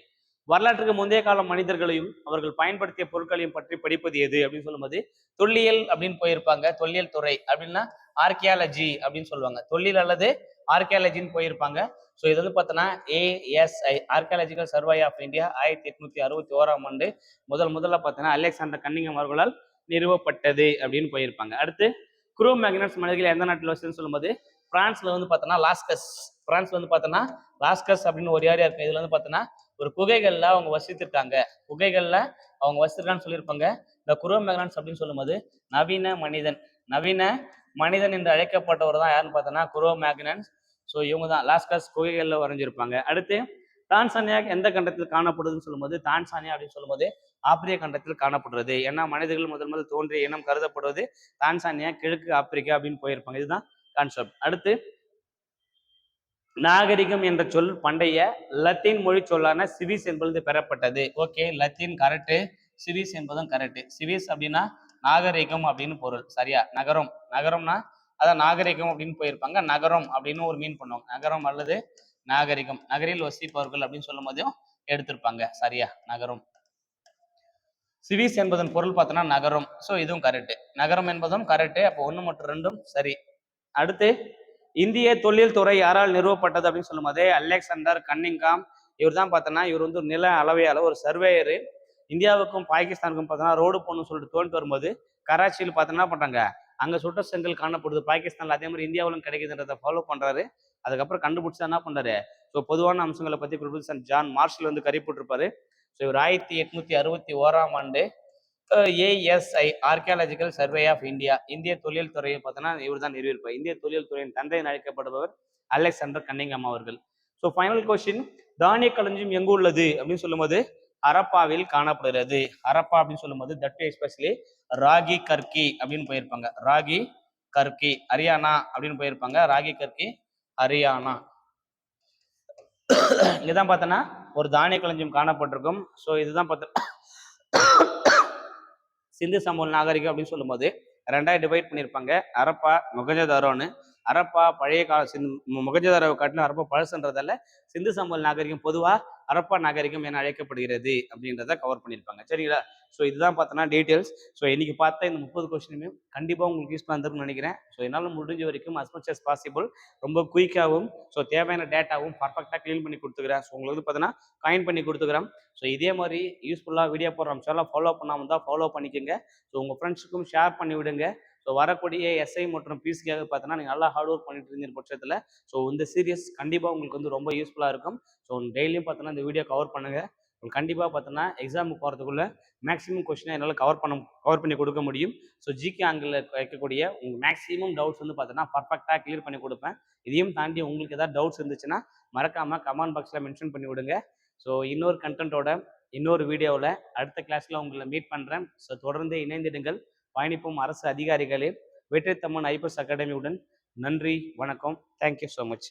வரலாற்றுக்கு முந்தைய கால மனிதர்களையும் அவர்கள் பயன்படுத்திய பொருட்களையும் பற்றி படிப்பது எது அப்படின்னு சொல்லும்போது தொல்லியல் அப்படின்னு போயிருப்பாங்க. தொல்லியல் துறை அப்படின்னா ஆர்கியாலஜி அப்படின்னு சொல்லுவாங்க. தொல்லியல் அல்லது ஆர்கியாலஜின்னு போயிருப்பாங்க. ஸோ இது வந்து பார்த்தோன்னா ASI archaeological survey of India ஆயிரத்தி எட்நூத்தி அறுபத்தி ஓராம் ஆண்டு முதல் முதல்ல பார்த்தோன்னா அலெக்சாண்டர் கன்னிங்கம் அவர்களால் நிறுவப்பட்டது அப்படின்னு போயிருப்பாங்க. அடுத்து குரோ மேக்னட்ஸ் மனிதர்கள் எந்த நாட்டில் வச்சுன்னு சொல்லும்போது பிரான்ஸ்ல வந்து பார்த்தோன்னா லாஸ்கஸ் பிரான்ஸ் வந்து பார்த்தோன்னா லாஸ்கஸ் அப்படின்னு ஒரு ஏரியா இருக்கு. இதுல வந்து பார்த்தோன்னா ஒரு குகைகள்ல அவங்க வசித்திருக்காங்க. குகைகள்ல அவங்க வசித்திருக்கான்னு சொல்லியிருப்பாங்க. இந்த குரோ மேக்னட்ஸ் அப்படின்னு சொல்லும்போது நவீன மனிதன். நவீன மனிதன் என்று அழைக்கப்பட்டவர் தான் யாருன்னு பார்த்தோன்னா குரோ மேக்னன்ஸ் ஸோ இவங்க தான் லாஸ்கஸ் குகைகளில் வரைஞ்சிருப்பாங்க. அடுத்து தான்சானியா எந்த கண்டத்தில் காணப்படுதுன்னு சொல்லும்போது தான்சானியா அப்படின்னு சொல்லும்போது ஆப்பிரிய கண்டத்தில் காணப்படுறது. ஏன்னா மனிதர்கள் முதல் முதல் தோன்றிய இனம் கருதப்படுவது தான்சானியா கிழக்கு ஆப்பிரிக்கா அப்படின்னு போயிருப்பாங்க. இதுதான் கான்செப்ட் அடுத்து நாகரிகம் என்ற சொல் பண்டைய லத்தீன் மொழி சொல்லான சிவிஸ் என்பது பெறப்பட்டது. ஓகே லத்தீன் கரெக்டு சிவிஸ் என்பதும் கரெக்டு சிவிஸ் அப்படின்னா நாகரிகம் அப்படின்னு பொருள். சரியா? நகரம். நகரம்னா அதான் நாகரிகம் அப்படின்னு போயிருப்பாங்க. நகரம் அப்படின்னு ஒரு மீன் பண்ணுவாங்க. நகரம் அல்லது நாகரிகம். நகரில் வசிப்பவர்கள் அப்படின்னு சொல்லும் போதையும் எடுத்திருப்பாங்க. சரியா? நகரம். சிவிஸ் என்பதன் பொருள் பார்த்தோன்னா நகரம். ஸோ இதுவும் கரெக்ட் நகரம் என்பதும் கரெக்டு அப்போ ஒன்று மற்றும் ரெண்டும் சரி. அடுத்து இந்திய தொழில் துறை யாரால் நிறுவப்பட்டது அப்படின்னு சொல்லும்போது அலெக்சாண்டர் கன்னிங்காம். இவர் தான் பார்த்தோன்னா இவர் வந்து ஒரு நில அளவையால் ஒரு சர்வேயரு இந்தியாவுக்கும் பாகிஸ்தானுக்கும் பார்த்தோன்னா ரோடு போகணும்னு சொல்லிட்டு தோண்டிட்டு வரும்போது கராச்சியில் பார்த்தோன்னா என்ன பண்ணுறாங்க அங்கே சுட்ட செங்கல் காணப்படுது. பாகிஸ்தானில் அதே மாதிரி இந்தியாவிலும் கிடைக்குதுன்றதை ஃபாலோ பண்ணுறாரு அதுக்கப்புறம் கண்டுபிடிச்சா என்ன பண்ணுறாரு ஸோ பொதுவான அம்சங்களை பற்றி ப்ரொஃபசர் ஜான் மார்ஷல் வந்து கறிப்பட்டிருப்பாரு ஸோ இவர் ஆயிரத்தி எட்நூத்தி அறுபத்தி ஓராம் ஆண்டு ASI archaeological survey of India இந்திய தொழில் துறையை பார்த்தோன்னா இவர் தான் நிறுவியிருப்பார் இந்திய தொழில் துறையின் தந்தை அழைக்கப்படுபவர் அலெக்சாண்டர் கன்னிங்கம் அவர்கள். ஸோ ஃபைனல் கொஸ்டின் தானிய களஞ்சியம் எங்கு உள்ளது? அப்படின்னு சொல்லும்போது ஹரப்பாவில் காணப்படுகிறது. ஹரப்பா அப்படின்னு சொல்லும்போது தட் எஸ்பெஷலி ராகி கர்கி அப்படின்னு போயிருப்பாங்க. ராகி கர்கி ஹரியானா அப்படின்னு போயிருப்பாங்க. ராகி கர்கி ஹரியானா. இங்கதான் பார்த்தோன்னா ஒரு தானிய களஞ்சியம் காணப்பட்டிருக்கும். ஸோ இதுதான் பார்த்த சிந்து சமூக நாகரிகம் அப்படின்னு சொல்லும்போது ரெண்டாயிரம் டிவைட் பண்ணியிருப்பாங்க. அரப்பா முகஜதாரோன்னு. அரப்பா பழைய கால சிந்து முகஜதாரவை காட்டிலும் அரப்பா பழசுன்றதால சிந்து சம்பல் நாகரிகம் பொதுவாக அரப்பா நாகரிகம் என அழைக்கப்படுகிறது அப்படின்றத கவர் பண்ணியிருப்பாங்க. சரிங்களா? ஸோ இதுதான் பார்த்தோன்னா டீட்டெயில்ஸ் ஸோ இன்னைக்கு பார்த்தா இந்த முப்பது கொஸ்டினுமே கண்டிப்பாக உங்களுக்கு யூஸ் பண்ணிருக்கும்னு நினைக்கிறேன். ஸோ என்னால் முடிஞ்ச வரைக்கும் அஸ் மச் அஸ் பாசிபிள் ரொம்ப குயிக்காகவும் ஸோ தேவையான டேட்டாவும் பர்ஃபெக்டாக க்ளீன் பண்ணி கொடுத்துக்கிறேன். ஸோ உங்களுக்கு வந்து பார்த்தீங்கன்னா காயின் பண்ணி கொடுத்துக்கிறேன். ஸோ இதே மாதிரி யூஸ்ஃபுல்லாக வீடியோ போடுற அம்சம்லாம் ஃபாலோ பண்ணாமல் தான் ஃபாலோ பண்ணிக்கோங்க. ஸோ உங்கள் ஃப்ரெண்ட்ஸுக்கும் ஷேர் பண்ணி விடுங்க. ஸோ வரக்கூடிய எஸ்ஐ மற்றும் பிசிக்காக பார்த்தோன்னா நீங்கள் நல்லா ஹார்ட் ஒர்க் பண்ணிட்டு இருந்த பட்சத்தில். ஸோ இந்த சீரியஸ் கண்டிப்பாக உங்களுக்கு வந்து ரொம்ப யூஸ்ஃபுல்லாக இருக்கும். ஸோ டெய்லியும் பார்த்தோன்னா இந்த வீடியோ கவர் பண்ணுங்கள் உங்களுக்கு கண்டிப்பாக பார்த்தோன்னா எக்ஸாமுக்கு போகிறதுக்குள்ள மேக்ஸிமம் கொஸ்டினை என்னால் கவர் பண்ண கவர் பண்ணி கொடுக்க முடியும். ஸோ ஜிகே ஆங்கிளில் வைக்கக்கூடிய உங்கள் மேக்ஸிமம் டவுட்ஸ் வந்து பார்த்தோன்னா பர்ஃபெக்டாக கிளியர் பண்ணி கொடுப்பேன். இதையும் தாண்டி உங்களுக்கு ஏதாவது டவுட்ஸ் இருந்துச்சுன்னா மறக்காமல் கமெண்ட் பாக்ஸில் மென்ஷன் பண்ணி விடுங்க. ஸோ இன்னொரு கண்டென்ட்டோட இன்னொரு வீடியோவில் அடுத்த கிளாஸில் உங்களை மீட் பண்ணுறேன் ஸோ தொடர்ந்து இணைந்திடுங்கள். பயணிப்போம் அரசு அதிகாரிகளே வெற்றி ஐபிஎஸ் அகாடமியுடன் நன்றி வணக்கம். Thank you so much